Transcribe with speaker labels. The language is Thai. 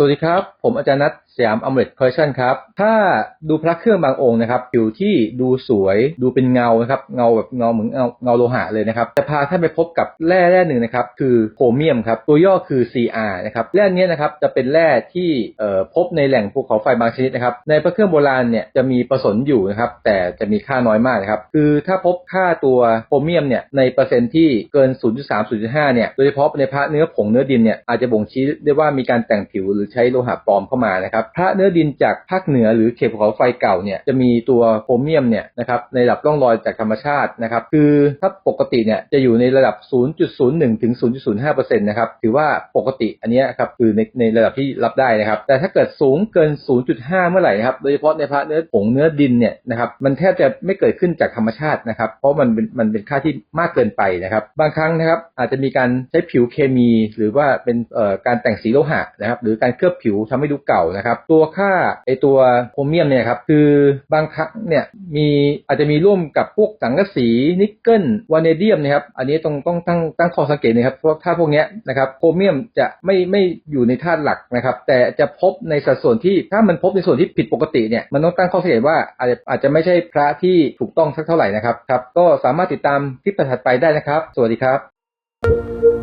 Speaker 1: สวัสดีครับ ผมอาจารย์นัท สยามอมเ t ตคอลเลคชันครับ ถ้าดูพระเครื่องบางองค์นะครับผิวที่ดูสวยดูเป็นเงานะครับเงาแบบเงาเหมือนเงาเงาโลหะเลยนะครับจะพาท่านไปพบกับแร่แร่หนึ่งนะครับคือโครเมียมครับตัวย่อคือ CR นะครับแร่เนี้ยนะครับจะเป็นแร่ที่พบในแหล่งภูเขาไฟบางชนิดนะครับในพระเครื่องโบราณเนี่ยจะมีผสมอยู่นะครับแต่จะมีค่าน้อยมากนะครับคือถ้าพบค่าตัวโครเมียมเนี่ยในเปอร์เซ็นต์ที่เกิน 0.3 0.5 เนี่ยโดยเฉพาะในพระเนื้อผงเนื้อดินเนี่ยอาจจะบ่งชี้ได้ว่ามีการแต่งผิวหรือใช้โลหะปลอมเข้ามานะครับพระเนื้อดินจากภาคเหนือหรือเขตภูเขาไฟเก่าเนี่ยจะมีตัวโครเมียมเนี่ยนะครับในระดับร่องรอยจากธรรมชาตินะครับคือถ้าปกติเนี่ยจะอยู่ในระดับ 0.01 ถึง 0.05%นะครับถือว่าปกติอันนี้ครับคือในในระดับที่รับได้นะครับ แต่ถ้าเกิดสูงเกิน 0.5 เมื่อไหร่นะครับโดยเฉพาะในพระเนื้อผงเนื้อดินเนี่ยนะครับมันแทบจะไม่เกิดขึ้นจากธรรมชาตินะครับ เพราะมันเป็นมันเป็นค่าที่มากเกินไปนะครับ บางครั้งนะครับอาจจะมีการใช้ผิวเคมี หรือว่าเป็นเอ่อการแต่งสีโลหะนะครับหรือการเคลือบผิวทำให้ดูเก่านะครับตัวค่าไอตัวโครเมียมเนี่ยครับคือบางครั้งเนี่ยมีอาจจะมีร่วมกับพวกสังกะสีนิกเกิลวาเนเดียมนะครับอันนี้ต้องต้องตั้งตั้งข้อสังเกตนะครับเพราะถ้าพวกนี้นะครับโครเมียมจะไม่ไม่อยู่ในธาตุหลักนะครับแต่จะพบในสัดส่วนที่ถ้ามันพบในส่วนที่ผิดปกติเนี่ยมันต้องตั้งข้อสังเกตว่าอาจจะอาจจะไม่ใช่พระที่ถูกต้องสักเท่าไหร่นะครับครับก็สามารถติดตามคลิปถัดไปได้นะครับ สวัสดีครับ